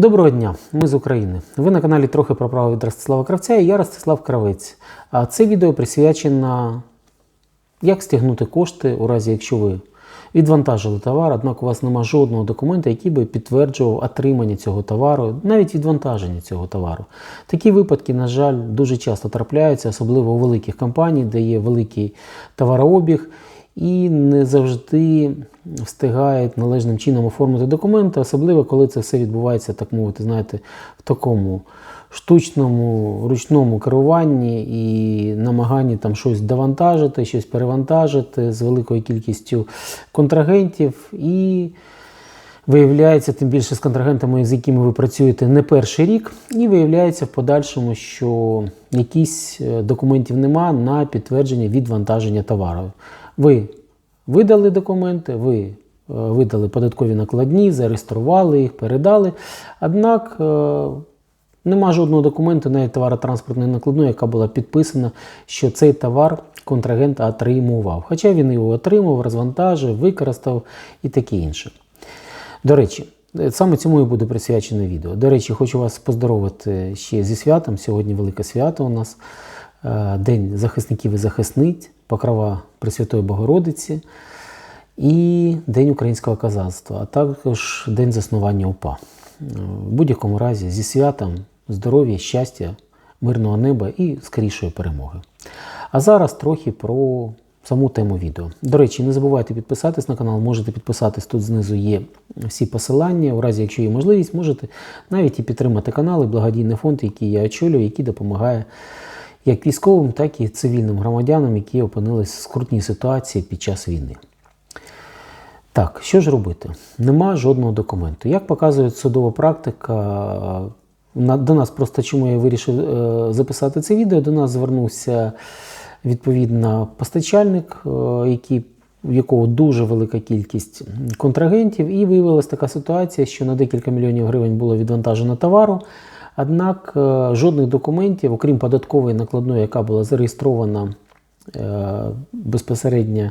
Доброго дня, ми з України. Ви на каналі трохи про право від Ростислава Кравця і я Ростислав Кравець. А це відео присвячено, як стягнути кошти у разі, якщо ви відвантажили товар, однак у вас немає жодного документа, який би підтверджував отримання цього товару, навіть відвантаження цього товару. Такі випадки, на жаль, дуже часто трапляються, особливо у великих компаній, де є великий товарообіг. І не завжди встигають належним чином оформити документи, особливо коли це все відбувається, так мовити, знаєте, в такому штучному ручному керуванні і намаганні там щось довантажити, щось перевантажити з великою кількістю контрагентів. І виявляється, тим більше з контрагентами, з якими ви працюєте не перший рік, і виявляється в подальшому, що якісь е, документів нема на підтвердження відвантаження товару. Ви видали документи, ви е, видали податкові накладні, зареєстрували їх, передали. Однак е, нема жодного документу, навіть товаротранспортної накладної, яка була підписана, що цей товар контрагент отримував. Хоча він його отримав, розвантажив, використав і таке інше. До речі, саме цьому і буде присвячене відео. До речі, хочу вас поздоровити ще зі святом. Сьогодні велике свято у нас. Е, День захисників і захисниць, покрова Пресвятої Богородиці і День українського казацтва, а також День заснування УПА. В будь-якому разі зі святом, здоров'я, щастя, мирного неба і скорішої перемоги. А зараз трохи про саму тему відео. До речі, не забувайте підписатись на канал, можете підписатись, тут знизу є всі посилання. У разі, якщо є можливість, можете навіть і підтримати канал і благодійний фонд, який я очолюю, який допомагає як військовим, так і цивільним громадянам, які опинились в скрутній ситуації під час війни. Так, що ж робити? Нема жодного документу. Як показує судова практика, до нас просто чому я вирішив е, записати це відео, до нас звернувся відповідно постачальник, е, який, в якого дуже велика кількість контрагентів, і виявилася така ситуація, що на декілька мільйонів гривень було відвантажено товару. Однак е, жодних документів, окрім податкової накладної, яка була зареєстрована е, безпосередньо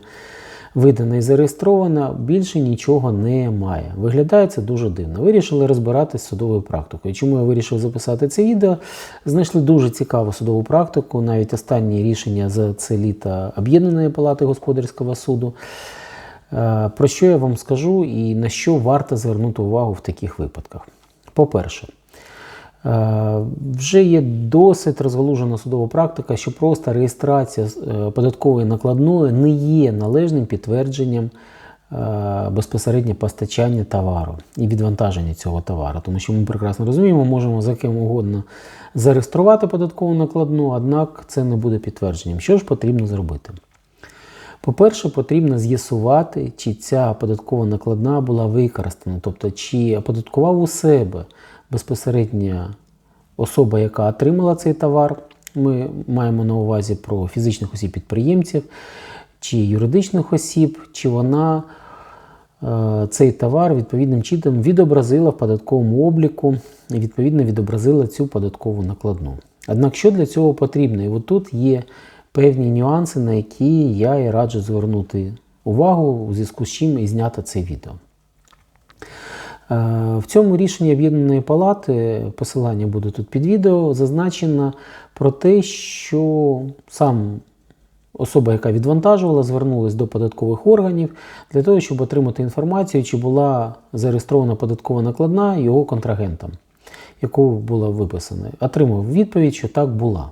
видана і зареєстрована, більше нічого немає. Виглядає це дуже дивно. Вирішили розбиратися з судовою практикою. Чому я вирішив записати це відео? Знайшли дуже цікаву судову практику, навіть останні рішення за це літо Об'єднаної палати господарського суду. Е, Про що я вам скажу і на що варто звернути увагу в таких випадках? По-перше, Вже є досить розгалужена судова практика, що просто реєстрація е, податкової накладної не є належним підтвердженням е, безпосередньо постачання товару і відвантаження цього товару. Тому що ми прекрасно розуміємо, можемо за ким угодно зареєструвати податкову накладну, однак це не буде підтвердженням. Що ж потрібно зробити? По-перше, потрібно з'ясувати, чи ця податкова накладна була використана, тобто чи оподаткував у себе безпосередньо особа, яка отримала цей товар. Ми маємо на увазі про фізичних осіб-підприємців чи юридичних осіб, чи вона е, цей товар відповідним чином відобразила в податковому обліку і відповідно відобразила цю податкову накладну. Однак, що для цього потрібно? І от тут є певні нюанси, на які я і раджу звернути увагу, у зв'язку з чим і зняти це відео. Е, В цьому рішенні Об'єднаної палати, посилання буде тут під відео, зазначено про те, що сам особа, яка відвантажувала, звернулася до податкових органів для того, щоб отримати інформацію, чи була зареєстрована податкова накладна його контрагентам, яку була виписана. Отримав відповідь, що так була.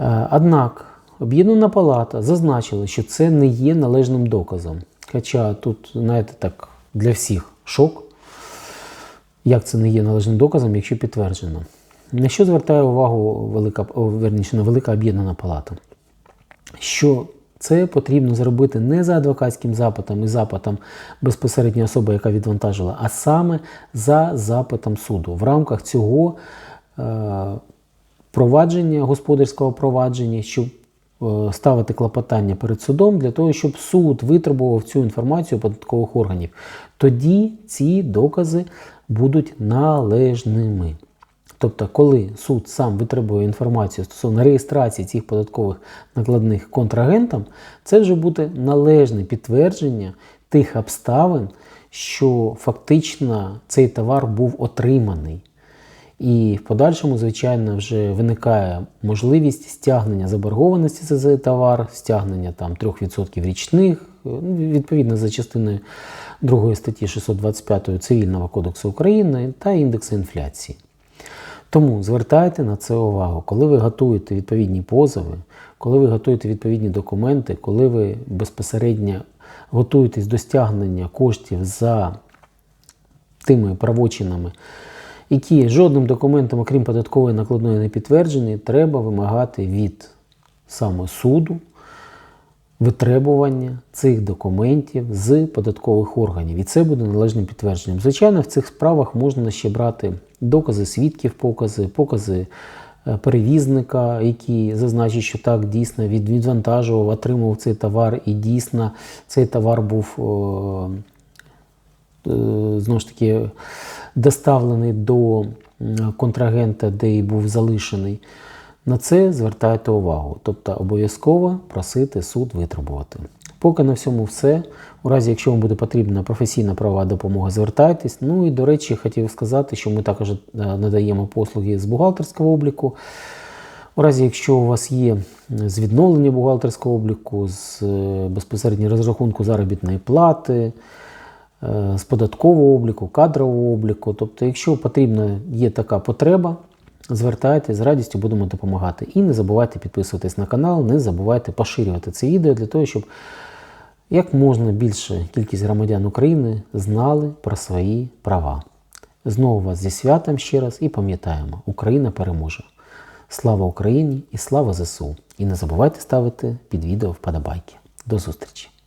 Е, Однак Об'єднана палата зазначила, що це не є належним доказом. Хоча тут, знаєте, так, для всіх шок, як це не є належним доказом, якщо підтверджено. На що звертає увагу велика, верніше, не велика об'єднана палата? Що це потрібно зробити не за адвокатським запитом і запитом безпосередньо особи, яка відвантажила, а саме за запитом суду. В рамках цього е, провадження, господарського провадження, щоб е, ставити клопотання перед судом для того, щоб суд витребував цю інформацію податкових органів. Тоді ці докази будуть належними. Тобто, коли суд сам витребує інформацію стосовно реєстрації цих податкових накладних контрагентам, це вже буде належне підтвердження тих обставин, що фактично цей товар був отриманий. І в подальшому, звичайно, вже виникає можливість стягнення заборгованості за цей товар, стягнення там 3% річних, е, ну, відповідно за частиною 2 статті 625 Цивільного кодексу України та індексу інфляції. Тому звертайте на це увагу, коли ви готуєте відповідні позови, коли ви готуєте відповідні документи, коли ви безпосередньо готуєтесь до стягнення коштів за тими правочинами, які жодним документом, окрім податкової накладної, не підтверджені, треба вимагати від саме суду витребування цих документів з податкових органів. І це буде належним підтвердженням. Звичайно, в цих справах можна ще брати докази свідків, покази, покази е, перевізника, який зазначить, що так дійсно від- відвантажував, отримував цей товар, і дійсно цей товар був. е, знову ж таки доставлений до контрагента, де і був залишений. На це звертайте увагу. Тобто обов'язково просити суд витребувати. Поки на всьому все. У разі, якщо вам буде потрібна професійна правова допомога, звертайтесь. Ну і до речі, хотів сказати, що ми також е, надаємо послуги з бухгалтерського обліку. У разі, якщо у вас є з відновлення бухгалтерського обліку, з е, безпосередньо розрахунку заробітної плати, з податкового обліку, кадрового обліку. Тобто, якщо потрібна є така потреба, звертайтесь, з радістю будемо допомагати. І не забувайте підписуватись на канал, не забувайте поширювати це відео для того, щоб як можна більше кількість громадян України знали про свої права. Знову вас зі святом ще раз і пам'ятаємо, Україна переможе. Слава Україні і слава ЗСУ! І не забувайте ставити під відео вподобайки. До зустрічі!